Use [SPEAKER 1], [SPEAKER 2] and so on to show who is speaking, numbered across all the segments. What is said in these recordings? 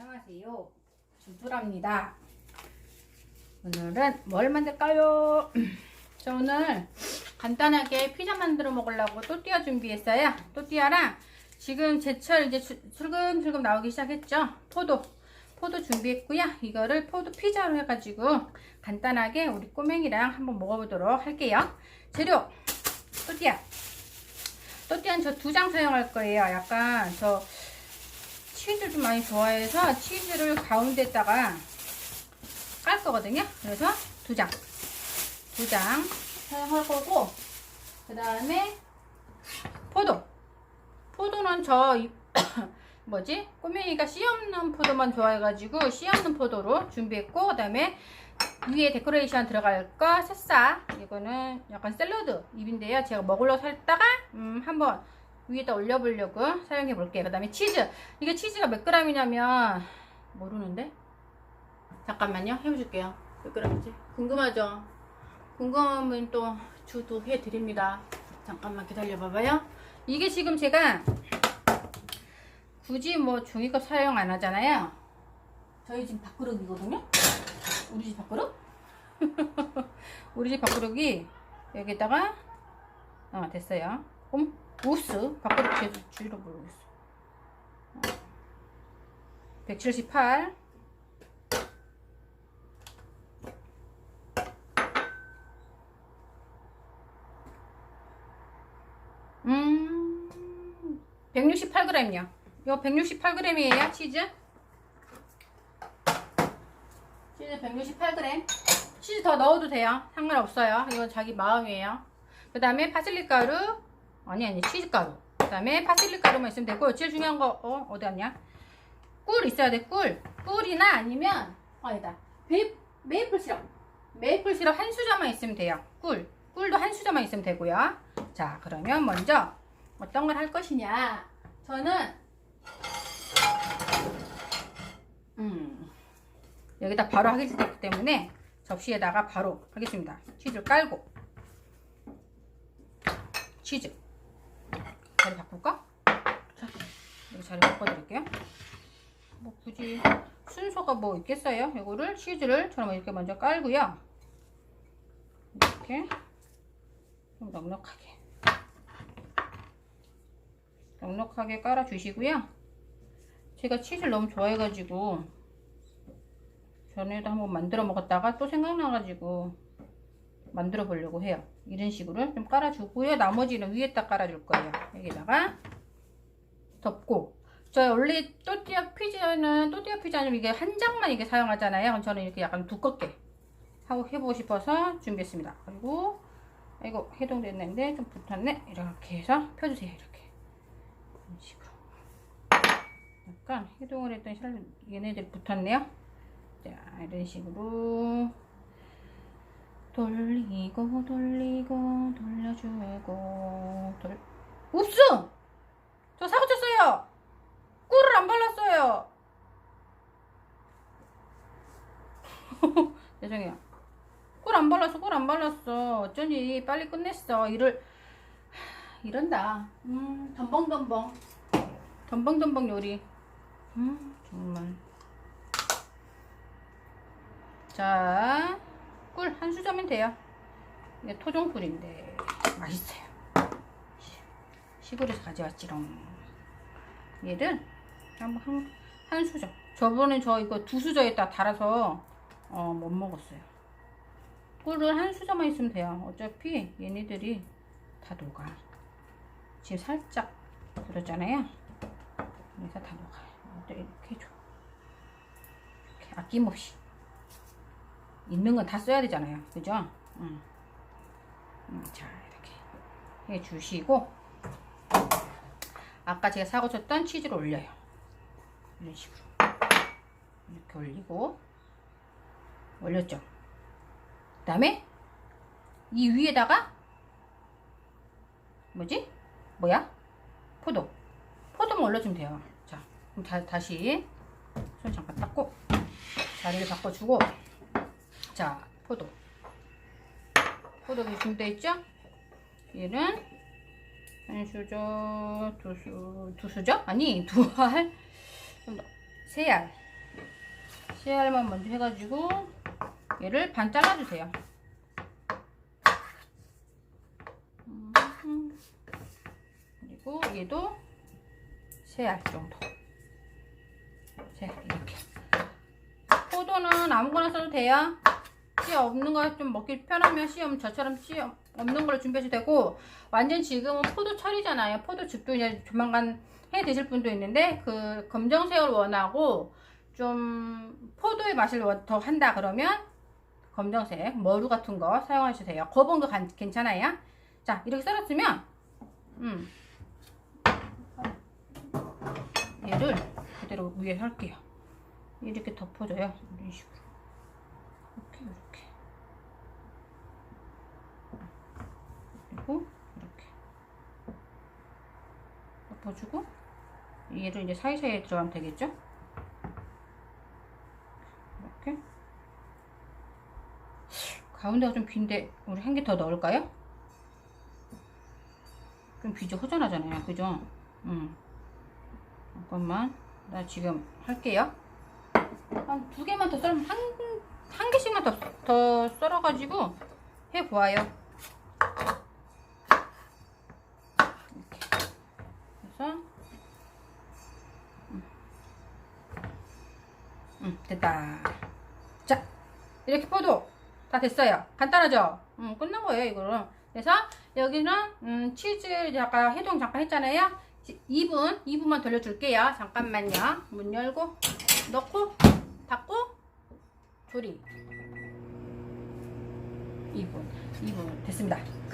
[SPEAKER 1] 안녕하세요. 주주랍니다. 오늘은 뭘 만들까요? 저 오늘 간단하게 피자 만들어 먹으려고 또띠아 준비했어요. 또띠아랑 지금 제철 이제 주- 슬금슬금 나오기 시작했죠. 포도. 포도 준비했고요. 이거를 포도 피자로 해가지고 간단하게 우리 꼬맹이랑 한번 먹어보도록 할게요. 재료 또띠아. 또띠아는 저 두 장 사용할 거예요. 약간 저 치즈 좀 많이 좋아해서 치즈를 가운데다가 깔 거거든요. 그래서 두 장. 두 장 사용할 거고, 그 다음에 포도. 포도는 저, 이- 뭐지? 꼬맹이가 씨 없는 포도만 좋아해가지고 씨 없는 포도로 준비했고, 그 다음에 위에 데코레이션 들어갈 거 새싹. 이거는 약간 샐러드 잎인데요. 제가 먹으려고 살다가, 음, 한번 위에다 올려보려고 사용해 볼게요. 그 다음에 치즈. 이게 치즈가 몇 g이냐면 모르는데? 잠깐만요. 해볼게요. 몇 g인지 궁금하죠? 궁금하면 또 주도 해드립니다. 잠깐만 기다려 봐봐요. 이게 지금 제가 굳이 뭐 종이컵 사용 안 하잖아요. 저희 집 밥그릇이거든요. 우리 집 밥그릇? 우리 집 밥그릇이 여기다가 어 됐어요. 음, 우스 제 주로 모르겠어. 178 음, 168g이요. 이거 168g이에요, 치즈. 치즈 168g. 치즈 더 넣어도 돼요. 상관없어요. 이건 자기 마음이에요. 그 다음에 파슬리 가루. 아니, 아니, 치즈 가루. 그 다음에 파슬리 가루만 있으면 되고, 제일 중요한 거, 어, 어디 갔냐? 꿀 있어야 돼, 꿀. 꿀이나 아니면, 어, 아니다. 베, 메이플 시럽. 메이플 시럽 한 수저만 있으면 돼요. 꿀. 꿀도 한 수저만 있으면 되고요. 자, 그러면 먼저 어떤 걸 할 것이냐. 저는, 음, 여기다 바로 하기 때문에 접시에다가 바로 하겠습니다. 치즈를 깔고. 치즈. 자리 바꿀까? 자, 여기 자리 바꿔드릴게요. 뭐 굳이 순서가 뭐 있겠어요? 이거를 치즈를 저는 이렇게 먼저 깔고요. 이렇게 좀 넉넉하게 넉넉하게 깔아주시고요. 제가 치즈를 너무 좋아해가지고 전에도 한번 만들어 먹었다가 또 생각나가지고 만들어 보려고 해요. 이런 식으로 좀 깔아주고요. 나머지는 위에다 깔아줄 거예요. 여기다가 덮고 저 원래 또띠아 피자는 또띠아 피자는 이게 한 장만 이게 사용하잖아요. 그럼 저는 이렇게 약간 두껍게 하고 해보고 싶어서 준비했습니다. 그리고 이거 해동됐는데 좀 붙었네. 이렇게 해서 펴주세요. 이렇게 이런 식으로 약간 해동을 했더니 살 얘네들 붙었네요. 자 이런 식으로 돌리고 돌리고 돌려주고 돌 옵스! 저 사고 쳤어요. 꿀을 안 발랐어요. 죄송해요. 꿀 안 발랐어, 꿀 안 발랐어. 어쩐지 빨리 끝냈어. 일을 하, 이런다. 음, 덤벙덤벙. 덤벙덤벙 요리. 음, 정말. 자, 꿀 한 수저면 돼요. 이게 토종꿀인데 맛있어요. 시골에서 가져왔지롱. 얘를 한번 한, 한 수저. 저번에 저 이거 두 수저에다 달아서 어, 못 먹었어요. 꿀을 한 수저만 있으면 돼요. 어차피 얘네들이 다 녹아. 지금 살짝 굳었잖아요. 그래서 다 녹아요. 또 이렇게 해줘. 이렇게 아낌없이. 있는 건 다 써야 되잖아요. 그죠? 응. 음, 자, 이렇게 해주시고. 아까 제가 사고 쳤던 치즈를 올려요. 이런 식으로. 이렇게 올리고. 올렸죠. 그 다음에 이 위에다가 뭐지? 뭐야? 포도. 포도만 올려주면 돼요. 자, 그럼 다, 다시 손 잠깐 닦고 자리를 바꿔주고 자, 포도. 포도도 준비되어 있죠? 얘는 한 수저, 두 수, 두 수저? 아니, 두 알, 좀 더, 세 알. 씨알만 먼저 해가지고 얘를 반 잘라주세요. 음, 그리고 얘도 세 알 정도. 자, 이렇게. 포도는 아무거나 써도 돼요. 씨 없는 거 좀 먹기 편하면 씨 없는 저처럼 씨 없는 걸로 준비해도 되고 완전 지금은 포도 철이잖아요. 포도즙도 이제 조만간 해 드실 분도 있는데 그 검정색을 원하고 좀 포도의 맛을 원- 더 한다 그러면 검정색 머루 같은 거 사용하셔도 돼요. 거본도 간- 괜찮아요. 자 이렇게 썰었으면 음 얘를 그대로 위에 할게요. 이렇게 덮어줘요. 이런 식으로. 이렇게. 그리고 이렇게 덮어주고 얘를 이제 사이사이에 들어가면 되겠죠? 이렇게 가운데가 좀 빈데 우리 한 개 더 넣을까요? 좀 비죠 허전하잖아요 그죠? 음. 잠깐만 나 지금 할게요 한 두 개만 더 썰면 한, 한 개씩만 더, 더 썰어가지고 해보아요. 음. 음, 됐다. 자 이렇게 포도 다 됐어요. 간단하죠? 음, 끝난 거예요 이거는 그래서 여기는 음, 치즈 아까 해동 잠깐 했잖아요. 2분 2분만 돌려줄게요. 잠깐만요. 문 열고 넣고 닫고 조리 2분 2분. 됐습니다. 끝!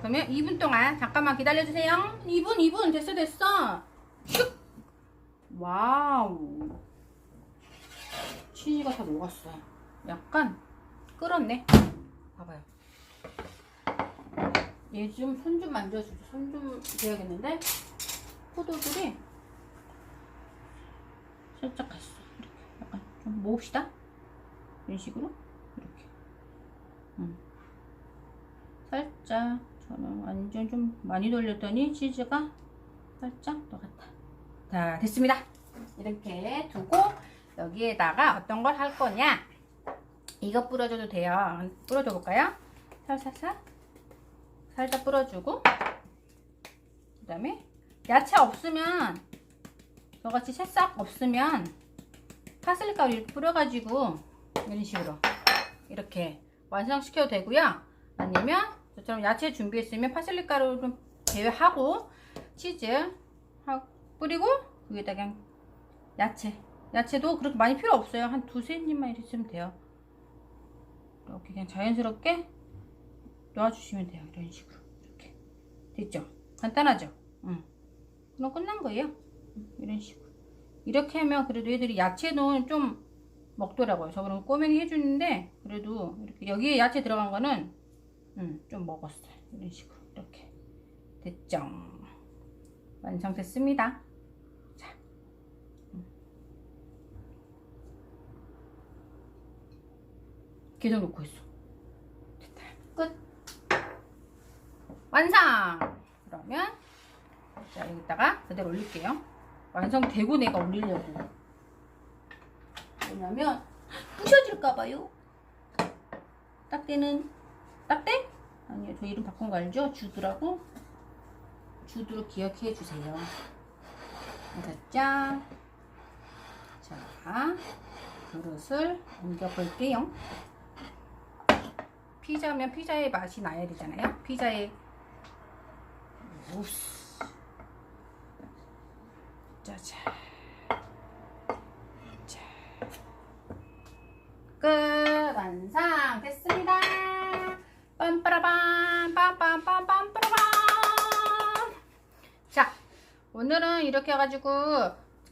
[SPEAKER 1] 그러면 2분 동안 잠깐만 기다려 주세요. 2분 2분. 됐어 됐어. 슉! 와우. 치즈가 다 녹았어. 약간 끓었네. 봐봐요. 얘 좀 손 좀 만져주죠. 손 좀 대야겠는데? 포도들이 살짝 갔어. 이렇게. 약간 좀 모읍시다 이런 식으로? 이렇게. 음. 살짝 저는 완전 좀 많이 돌렸더니 치즈가 살짝 녹았다. 자 됐습니다. 이렇게 두고 여기에다가 어떤 걸 할 거냐? 이거 뿌려줘도 돼요. 뿌려줘 볼까요? 살살살. 살짝 뿌려주고 그 다음에 야채 없으면 저같이 새싹 없으면 파슬리 가루 뿌려가지고 이런 식으로 이렇게 완성시켜도 되고요. 아니면 저처럼 야채 준비했으면 파슬리 가루 좀 제외하고 치즈 뿌리고 위에다 그냥 야채. 야채도 그렇게 많이 필요 없어요. 한 두세 입만 있으면 돼요. 이렇게 그냥 자연스럽게 놔주시면 돼요. 이런 식으로. 이렇게. 됐죠? 간단하죠? 응. 그럼 끝난 거예요. 응, 이런 식으로. 이렇게 하면 그래도 애들이 야채는 좀 먹더라고요. 저번에 꼬맹이 해주는데 그래도 이렇게 여기에 야채 들어간 거는 음, 좀 먹었어요. 이런 식으로 이렇게. 됐죠. 완성됐습니다. 자. 음. 계속 놓고 있어. 됐다. 끝. 완성! 그러면 자 여기다가 그대로 올릴게요. 완성되고 내가 올리려고 왜냐면 부셔질까봐요. 딱대는 딱대? 아니요. 저 이름 바꾼 거 알죠? 주드라고? 주드로 기억해 주세요. 알았죠? 자 그릇을 옮겨 볼게요. 피자면 피자의 맛이 나야 되잖아요. 피자의 우스 짜잔 자. 끝. 완성. 됐습니다. 빰빠라밤 빰빰빰빰 빠라밤. 자 오늘은 이렇게 해가지고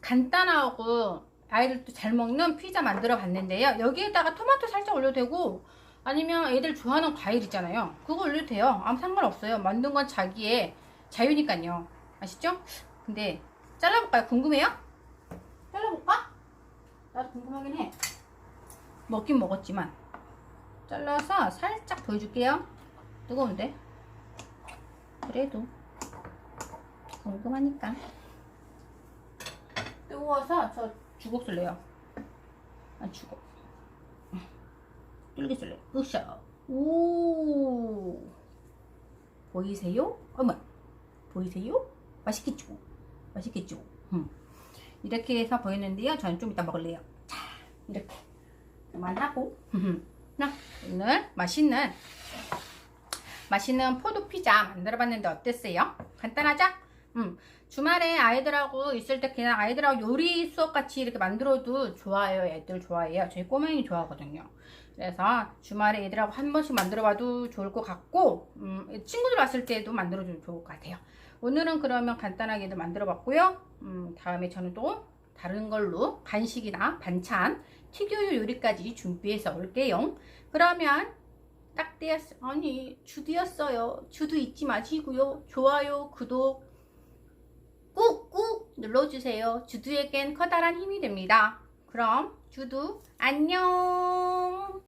[SPEAKER 1] 간단하고 아이들도 잘 먹는 피자 만들어 봤는데요. 여기에다가 토마토 살짝 올려도 되고 아니면 애들 좋아하는 과일 있잖아요. 그거 올려도 돼요. 아무 상관없어요. 만든 건 자기의 자유니까요. 아시죠? 근데 잘라볼까요? 궁금해요? 잘라볼까? 나도 궁금하긴 해 먹긴 먹었지만. 잘라서 살짝 보여줄게요. 뜨거운데? 그래도 궁금하니까. 뜨거워서 저 주걱 쓸래요. 안 주고 뚫게 쏠래 으쌰. 오. 보이세요? 어머. 보이세요? 맛있겠죠? 맛있겠죠? 음. 이렇게 해서 보이는데요. 저는 좀 이따 먹을래요. 자 이렇게 그만하고 나 오늘 맛있는 맛있는 포도 피자 만들어 봤는데 어땠어요? 간단하죠? 음, 주말에 아이들하고 있을 때 그냥 아이들하고 요리 수업 같이 이렇게 만들어도 좋아요. 애들 좋아해요. 저희 꼬맹이 좋아하거든요. 그래서 주말에 애들하고 한 번씩 만들어 봐도 좋을 것 같고 음, 친구들 왔을 때도 만들어도 좋을 것 같아요. 오늘은 그러면 간단하게도 만들어 봤고요. 음, 다음에 저는 또 다른 걸로 간식이나 반찬, 튀겨요 요리까지 준비해서 올게요. 그러면 딱 되었어. 아니 주드였어요. 주드 잊지 마시고요. 좋아요, 구독 꾹꾹 눌러주세요. 주드에겐 커다란 힘이 됩니다. 그럼 주드 안녕.